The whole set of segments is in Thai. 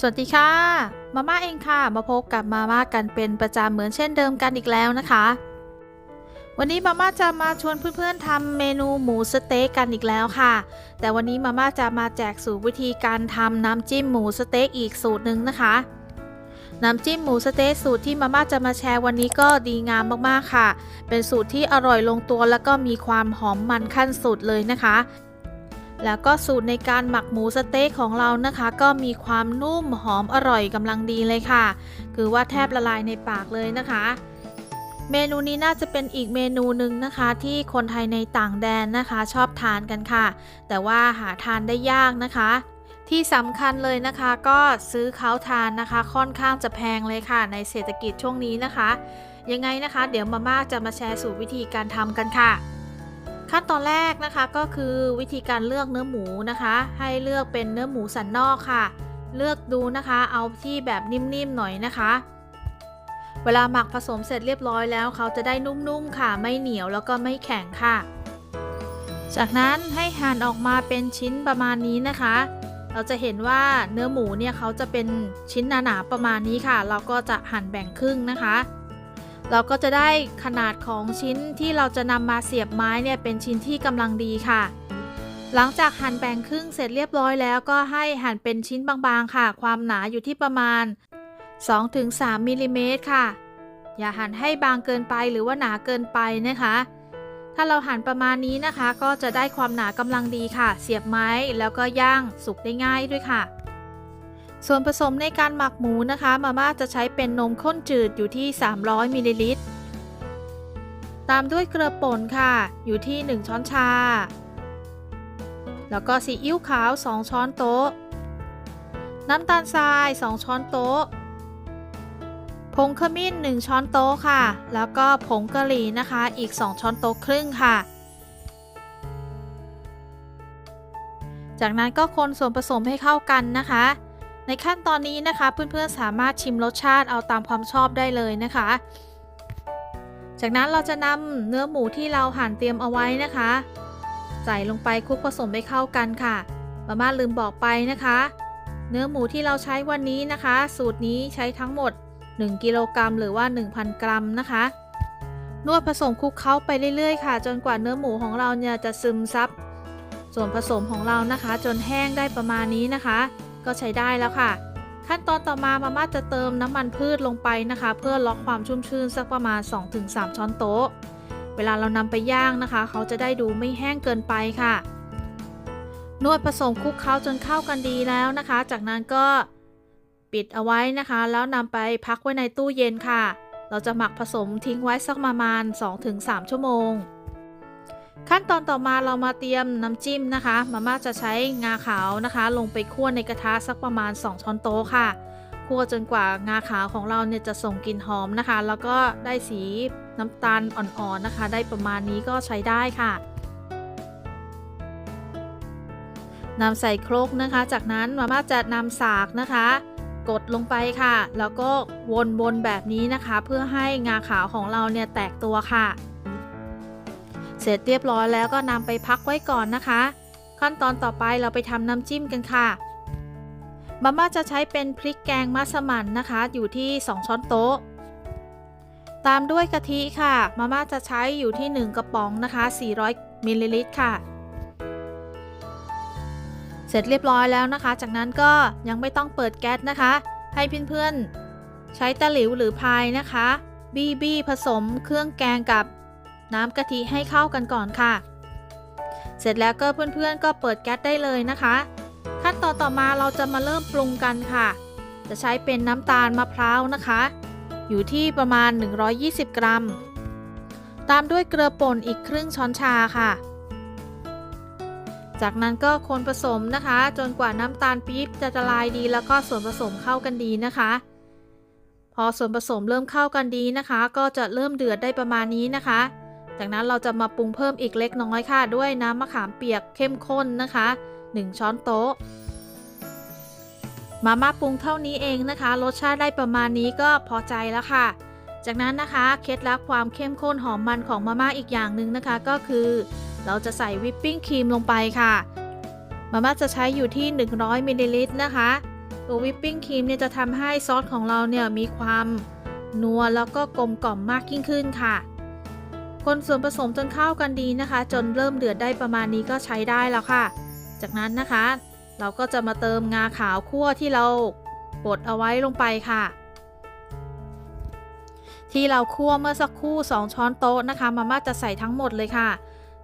สวัสดีค่ะ มาม่าเองค่ะ มาพบกับมาม่ากันเป็นประจำเหมือนเช่นเดิมกันอีกแล้วนะคะ วันนี้มาม่าจะมาชวนเพื่อนๆทำเมนูหมูสเต๊กกันอีกแล้วค่ะ แต่วันนี้มาม่าจะมาแจกสูตรวิธีการทำน้ำจิ้มหมูสเต๊กอีกสูตรหนึ่งนะคะ น้ำจิ้มหมูสเต๊กสูตรที่มาม่าจะมาแชร์วันนี้ก็ดีงามมากๆค่ะ เป็นสูตรที่อร่อยลงตัวแล้วก็มีความหอมมันขั้นสุดเลยนะคะ แล้วก็สูตรในการหมักหมูสเต๊กของเรานะคะ ก็มีความนุ่มหอมอร่อยกำลังดีเลยค่ะ คือว่าแทบละลายในปากเลยนะคะ เมนูนี้น่าจะเป็นอีกเมนูหนึ่งนะคะ ที่คนไทยในต่างแดนนะคะ ชอบทานกันค่ะ แต่ว่าหาทานได้ยากนะคะ ที่สำคัญเลยนะคะก็ซื้อเขาทานนะคะ ค่อนข้างจะแพงเลยค่ะ ในเศรษฐกิจช่วงนี้นะคะ ยังไงนะคะ เดี๋ยวมาม่าจะมาแชร์สูตรวิธีการทำกันค่ะ ขั้นตอนแรกนะคะก็คือวิธีการเลือกเนื้อหมูนะคะ ให้เลือกเป็นเนื้อหมูสันนอกค่ะ เลือกดูนะคะเอาที่แบบนิ่มๆหน่อยนะคะ เวลาหมักผสมเสร็จเรียบร้อยแล้วเขาจะได้นุ่มๆค่ะ ไม่เหนียวแล้วก็ไม่แข็งค่ะ จากนั้นให้หั่นออกมาเป็นชิ้นประมาณนี้นะคะ เราจะเห็นว่าเนื้อหมูเนี่ยเขาจะเป็นชิ้นหนาๆประมาณนี้ค่ะ เราก็จะหั่นแบ่งครึ่งนะคะ เราก็จะได้ขนาดของชิ้นที่เราจะนำมาเสียบไม้เนี่ยเป็นชิ้นที่กำลังดีค่ะ หลังจากหั่นแบ่งครึ่งเสร็จเรียบร้อยแล้วก็ให้หั่นเป็นชิ้นบางๆค่ะ ความหนาอยู่ที่ประมาณ 2-3มิลลิเมตรค่ะ อย่าหั่นให้บางเกินไปหรือว่าหนาเกินไปนะคะ ถ้าเราหั่นประมาณนี้นะคะ ก็จะได้ความหนากำลังดีค่ะ เสียบไม้แล้วก็ย่างสุกได้ง่ายด้วยค่ะ ส่วนผสมในการหมักหมูนะคะ มาม่าจะใช้เป็นนมข้นจืดอยู่ที่ 300มิลลิลิตร ตามด้วยเกลือป่นค่ะ อยู่ที่ 1 ช้อนชา แล้วก็ซีอิ๊วขาว 2 ช้อนโต๊ะ น้ำตาลทราย 2 ช้อนโต๊ะ ผงขมิ้น 1 ช้อนโต๊ะค่ะ แล้วก็ผงกะหรี่นะคะ อีก 2 ช้อนโต๊ะครึ่งค่ะจากนั้นก็คนส่วนผสมให้เข้ากันนะคะ ในขั้นตอนนี้นะคะ เพื่อนๆสามารถชิมรสชาติเอาตามความชอบได้เลยนะคะ จากนั้นเราจะนำเนื้อหมูที่เราหั่นเตรียมเอาไว้นะคะ ใส่ลงไปคลุกผสมให้เข้ากันค่ะมาม่าลืมบอกไปนะคะ เนื้อหมูที่เราใช้วันนี้นะคะ สูตรนี้ใช้ทั้งหมด 1 กิโลกรัมหรือว่า 1,000 กรัมนะคะนวดผสมคลุกเคล้าไปเรื่อยๆค่ะ จนกว่าเนื้อหมูของเราเนี่ยจะซึมซับส่วนผสมของเรานะคะ จนแห้งได้ประมาณนี้นะคะ ก็ใช้ได้แล้วค่ะ ขั้นตอนต่อมามาม่าจะเติมน้ำมันพืชลงไปนะคะ เพื่อล็อกความชุ่มชื้นสักประมาณ 2-3 ช้อนโต๊ะ เวลาเรานำไปย่างนะคะ เขาจะได้ดูไม่แห้งเกินไปค่ะ นวดผสมคลุกเคล้าจนเข้ากันดีแล้วนะคะ จากนั้นก็ปิดเอาไว้นะคะ แล้วนำไปพักไว้ในตู้เย็นค่ะ เราจะหมักผสมทิ้งไว้สักประมาณ 2-3 ชั่วโมง ขั้นตอนต่อมาเรามาเตรียมน้ำจิ้มนะคะ มาม่าจะใช้งาขาวนะคะ ลงไปคั่วในกระทะสักประมาณ 2 ช้อนโต๊ะค่ะคั่วจนกว่างาขาวของเราเนี่ยจะส่งกลิ่นหอมนะคะ แล้วก็ได้สีน้ำตาลอ่อนๆนะคะ ได้ประมาณนี้ก็ใช้ได้ค่ะนำใส่ครกนะคะ จากนั้นมาม่าจะนำสากนะคะ กดลงไปค่ะ แล้วก็วนๆแบบนี้นะคะ เพื่อให้งาขาวของเราเนี่ยแตกตัวค่ะ เสร็จเรียบร้อยแล้วก็นำไปพักไว้ก่อนนะคะ ขั้นตอนต่อไปเราไปทำน้ำจิ้มกันค่ะมาม่าจะใช้เป็นพริกแกงมัสมั่นนะคะ อยู่ที่ 2 ช้อนโต๊ะ ตามด้วยกะทิค่ะ มาม่าจะใช้อยู่ที่ 1 กระป๋องนะคะ 400มิลลิลิตรค่ะ เสร็จเรียบร้อยแล้วนะคะ จากนั้นก็ยังไม่ต้องเปิดแก๊สนะคะ ให้เพื่อนๆใช้ตะหลิวหรือพายนะคะ บี้บี้ผสมเครื่องแกงกับ น้ำกะทิให้เข้ากันก่อนค่ะ เสร็จแล้วก็เพื่อนๆก็เปิดแก๊สได้เลยนะคะ ขั้นตอนต่อมาเราจะมาเริ่มปรุงกันค่ะ จะใช้เป็นน้ำตาลมะพร้าวนะคะ อยู่ที่ประมาณ 120 กรัม ตามด้วยเกลือป่นอีกครึ่งช้อนชาค่ะ จากนั้นก็คนผสมนะคะ จนกว่าน้ำตาลปี๊บจะละลายดีแล้วก็ส่วนผสมเข้ากันดีนะคะพอส่วนผสมเริ่มเข้ากันดีนะคะ ก็จะเริ่มเดือดได้ประมาณนี้นะคะ จากนั้นเราจะมาปรุงเพิ่มอีกเล็กน้อยค่ะ ด้วยน้ำมะขามเปียกเข้มข้นนะคะ 1 ช้อนโต๊ะ มาม่าปรุงเท่านี้เองนะคะ รสชาติได้ประมาณนี้ก็พอใจแล้วค่ะ จากนั้นนะคะเคล็ดลับความเข้มข้นหอมมันของมาม่าอีกอย่างหนึ่งนะคะ ก็คือ เราจะใส่วิปปิ้งครีมลงไปค่ะ มาม่าจะใช้อยู่ที่ 100มิลลิลิตรนะคะตัววิปปิ้งครีมเนี่ยจะทำให้ซอสของเราเนี่ยมีความนัวแล้วก็กลมกล่อมมากยิ่งขึ้นค่ะ คนส่วนผสมจนเข้ากันดีนะคะ จนเริ่มเดือดได้ประมาณนี้ก็ใช้ได้แล้วค่ะ จากนั้นนะคะ เราก็จะมาเติมงาขาวคั่วที่เราบดเอาไว้ลงไปค่ะ ที่เราคั่วเมื่อสักครู่ 2 ช้อนโต๊ะนะคะ มาม่าจะใส่ทั้งหมดเลยค่ะ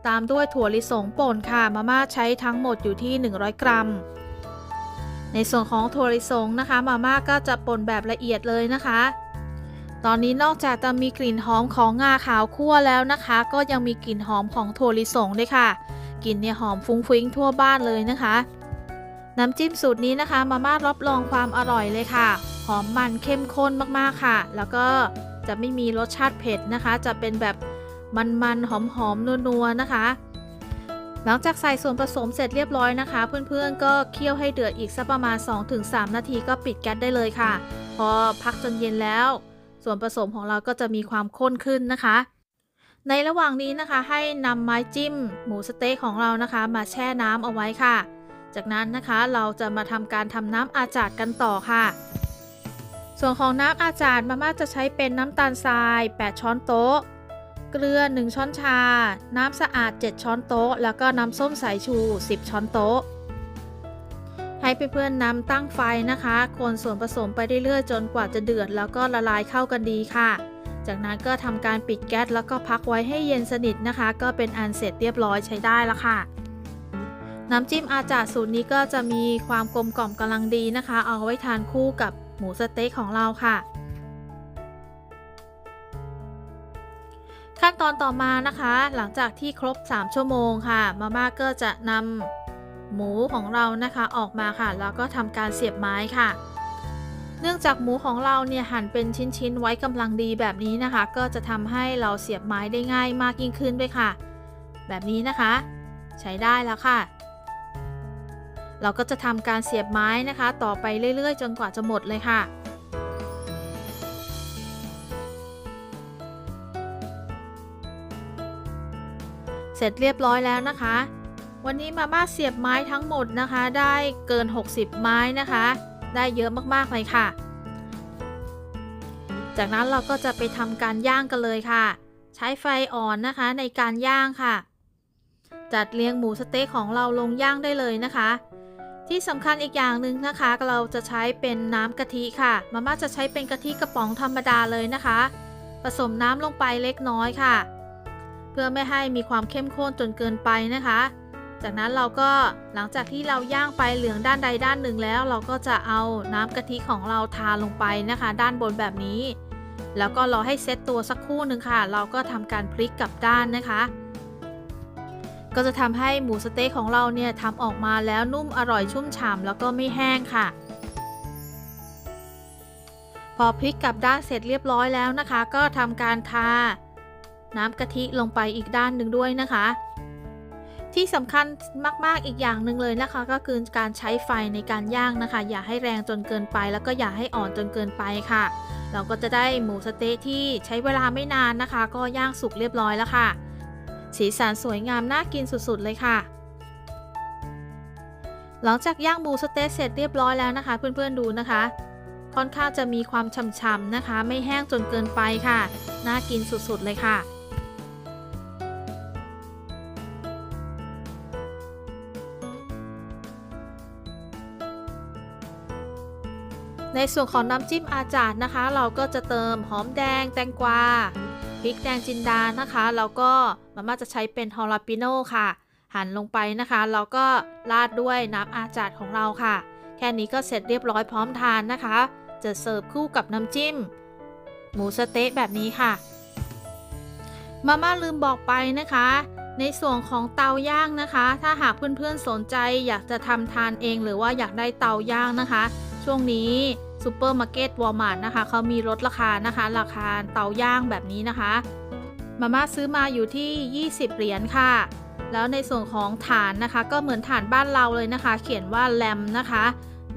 ตามด้วยถั่วลิสงป่นค่ะ มาม่าใช้ทั้งหมดอยู่ที่ 100 กรัม ในส่วนของถั่วลิสงนะคะ มาม่าก็จะป่นแบบละเอียดเลยนะคะ ตอนนี้นอกจากจะมีกลิ่นหอมของงาขาวคั่วแล้วนะคะ ก็ยังมีกลิ่นหอมของถั่วลิสงด้วยค่ะกลิ่นเนี่ยหอมฟุ้งฟิ้งทั่วบ้านเลยนะคะ น้ำจิ้มสูตรนี้นะคะ มาม่ารับรองความอร่อยเลยค่ะ หอมมันเข้มข้นมากๆค่ะ แล้วก็จะไม่มีรสชาติเผ็ดนะคะ จะเป็นแบบมันๆหอมๆนัวๆนะคะ หลังจากใส่ส่วนผสมเสร็จเรียบร้อยนะคะ เพื่อนๆก็เคี่ยวให้เดือดอีกสักประมาณ 2-3 นาทีก็ปิดแก๊สได้เลยค่ะ พอพักจนเย็นแล้ว ส่วนผสมของเราก็จะมีความข้นขึ้นนะคะ ในระหว่างนี้นะคะ ให้นำไม้จิ้ม หมูสเต๊กของเรานะคะ มาแช่น้ำเอาไว้ค่ะ จากนั้นนะคะเราจะมาทำการทำน้ำอาจาดกันต่อค่ะ ส่วนของน้ำอาจาดมาม่าจะใช้เป็นน้ำตาลทราย 8 ช้อนโต๊ะ เกลือ 1 ช้อนชา น้ำสะอาด 7 ช้อนโต๊ะ แล้วก็น้ำส้มสายชู 10 ช้อนโต๊ะ ให้เพื่อนๆนำตั้งไฟนะคะ คนส่วนผสมไปเรื่อยๆ จนกว่าจะเดือดแล้วก็ละลายเข้ากันดีค่ะ จากนั้นก็ทำการปิดแก๊สแล้วก็พักไว้ให้เย็นสนิทนะคะ ก็เป็นอันเสร็จเรียบร้อยใช้ได้แล้วค่ะน้ำจิ้มอาจาสูตรนี้ก็จะมีความกลมกล่อมกำลังดีนะคะ เอาไว้ทานคู่กับหมูสเต๊กของเราค่ะ ขั้นตอนต่อมานะคะ หลังจากที่ครบ 3 ชั่วโมงค่ะ มาม่าก็จะนำ หมูของเรานะคะออกมาค่ะ แล้วก็ทำการเสียบไม้ค่ะ เนื่องจากหมูของเราเนี่ยหั่นเป็นชิ้นๆ ไว้กำลังดีแบบนี้นะคะ ก็จะทำให้เราเสียบไม้ได้ง่ายมากยิ่งขึ้นด้วยค่ะ แบบนี้นะคะ ใช้ได้แล้วค่ะ เราก็จะทำการเสียบไม้นะคะ ต่อไปเรื่อย ๆ จนกว่าจะหมดเลยค่ะเสร็จเรียบร้อยแล้วนะคะ วันนี้มาม่าเสียบไม้ทั้งหมดนะคะ ได้เกิน 60 ไม้นะคะ ได้เยอะมากๆเลยค่ะ จากนั้นเราก็จะไปทำการย่างกันเลยค่ะ ใช้ไฟอ่อนนะคะในการย่างค่ะ จัดเรียงหมูสเต๊กของเราลงย่างได้เลยนะคะ ที่สำคัญอีกอย่างหนึ่งนะคะ เราจะใช้เป็นน้ำกะทิค่ะมาม่าจะใช้เป็นกะทิกระป๋องธรรมดาเลยนะคะ ผสมน้ำลงไปเล็กน้อยค่ะ เพื่อไม่ให้มีความเข้มข้นจนเกินไปนะคะ จากนั้นเราก็หลังจากที่เราย่างไปเหลืองด้านใดด้านหนึ่งแล้ว เราก็จะเอาน้ำกะทิของเราทาลงไปนะคะ ด้านบนแบบนี้ แล้วก็รอให้เซตตัวสักครู่หนึ่งค่ะ เราก็ทำการพลิกกลับด้านนะคะ ก็จะทำให้หมูสเต๊กของเราเนี่ยทำออกมาแล้วนุ่มอร่อยชุ่มฉ่ำแล้วก็ไม่แห้งค่ะ พอพลิกกลับด้านเสร็จเรียบร้อยแล้วนะคะ ก็ทำการทาน้ำกะทิลงไปอีกด้านหนึ่งด้วยนะคะ ที่สำคัญมากๆอีกอย่างหนึ่งเลยนะคะ ก็คือการใช้ไฟในการย่างนะคะ อย่าให้แรงจนเกินไป แล้วก็อย่าให้อ่อนจนเกินไปค่ะ เราก็จะได้หมูสเต๊กที่ใช้เวลาไม่นานนะคะ ก็ย่างสุกเรียบร้อยแล้วค่ะ สีสันสวยงามน่ากินสุดๆเลยค่ะ หลังจากย่างหมูสเต๊กเสร็จเรียบร้อยแล้วนะคะ เพื่อนๆดูนะคะ ค่อนข้างจะมีความฉ่ำๆนะคะ ไม่แห้งจนเกินไปค่ะ น่ากินสุดๆเลยค่ะ ในส่วนของน้ำจิ้มอาจารย์นะคะ เราก็จะเติมหอมแดง แตงกวาพริกแดงจินดานะคะแล้วก็มาม่าจะใช้เป็นฮอลลาปิโน่ค่ะ หั่นลงไปนะคะแล้วก็ราดด้วยน้ำอาจารย์ของเราค่ะ แค่นี้ก็เสร็จเรียบร้อยพร้อมทานนะคะ จะเสิร์ฟคู่กับน้ำจิ้ม หมูสเต๊ะแบบนี้ค่ะ มาม่าลืมบอกไปนะคะในส่วนของเตาย่างนะคะ ถ้าหากเพื่อนๆสนใจอยากจะทำทานเอง หรือว่าอยากได้เตาย่างนะคะ ช่วงนี้ซูเปอร์มาร์เก็ตวอลมาร์ทนะคะเขามีลดราคานะคะ ราคาเตาย่างแบบนี้นะคะ มาม่าซื้อมาอยู่ที่ 20 เหรียญค่ะ แล้วในส่วนของฐานนะคะ ก็เหมือนฐานบ้านเราเลยนะคะ เขียนว่าแลมนะคะ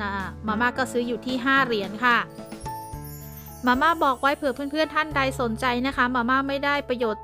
นะมาม่าก็ซื้ออยู่ที่ 5 เหรียญค่ะมาม่าบอกไว้เผื่อเพื่อนๆท่านใดสนใจนะคะ มาม่าไม่ได้ประโยชน์